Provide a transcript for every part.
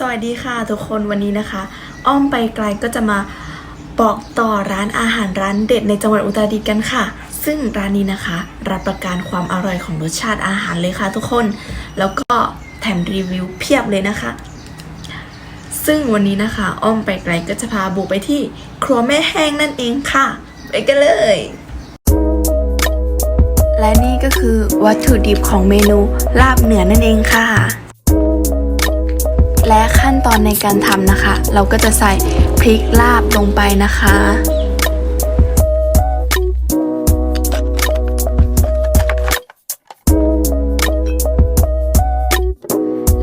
สวัสดีค่ะทุกคนวันนี้นะคะ อ้อมไปไกลก็จะมาบอกต่อร้านอาหารร้านเด็ดในจังหวัดอุตรดิตถ์กันค่ะ ซึ่งร้านนี้นะคะ รับประกันความอร่อยของรสชาติอาหารเลยค่ะทุกคน แล้วก็แถมรีวิวเพียบเลยนะคะ ซึ่งวันนี้นะคะ อ้อมไปไกลก็จะพาบุกไปที่ครัวแม่แห้งนั่นเองค่ะ ไปกันเลย และนี่ก็คือวัตถุดิบของเมนูลาบเหนือนั่นเองค่ะ และขั้นตอนในการทำนะคะ เราก็จะใส่พริกลาบลงไปนะคะ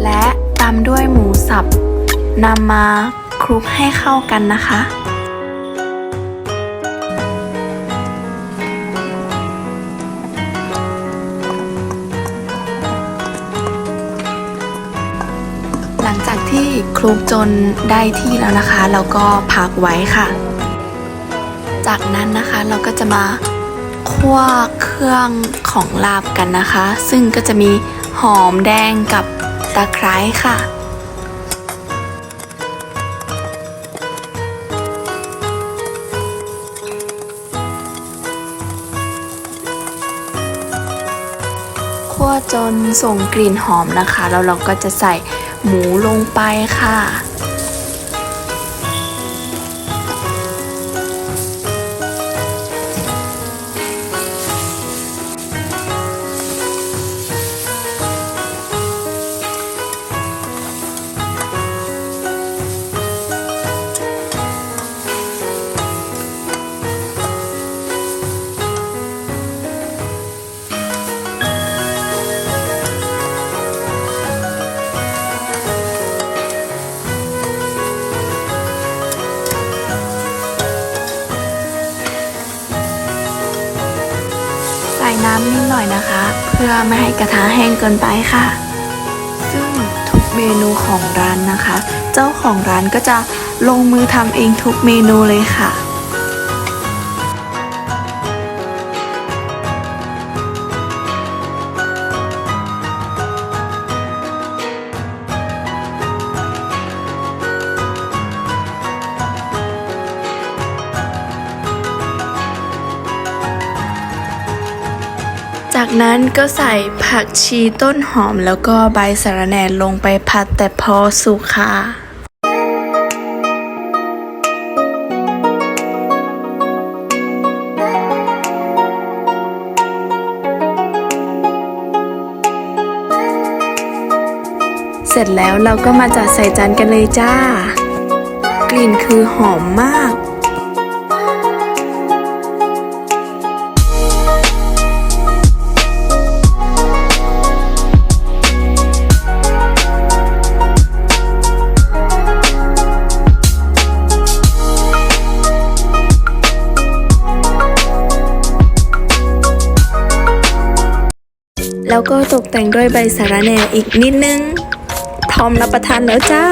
และตามด้วยหมูสับนำมาคลุกให้เข้ากันนะคะ ที่คลุกจนได้ที่แล้วนะคะ แล้วก็พักไว้ค่ะ จากนั้นนะคะเราก็จะมาคั่วเครื่องของลาบกันนะคะ ซึ่งก็จะมีหอมแดงกับตะไคร้ค่ะ คั่วจนส่งกลิ่นหอมนะคะ แล้วเราก็จะใส่หมูลงไปค่ะ น้ำนิดหน่อยนะคะ เพื่อไม่ให้กระทะแห้งเกินไปค่ะ ซึ่งทุกเมนูของร้านนะคะ เจ้าของร้านก็จะลงมือทำเองทุกเมนูเลยค่ะ จากนั้นก็ใส่ผักชีต้นหอมแล้วก็ใบสะระแหน่ลงไปผัดแต่พอสุกค่ะเสร็จแล้วเราก็มาจัดใส่จานกันเลยจ้า กลิ่นคือหอมมาก แล้วก็ตกแต่งด้วยใบสะระแหน่อีกนิดนึง พร้อมรับประทานแล้วจ้า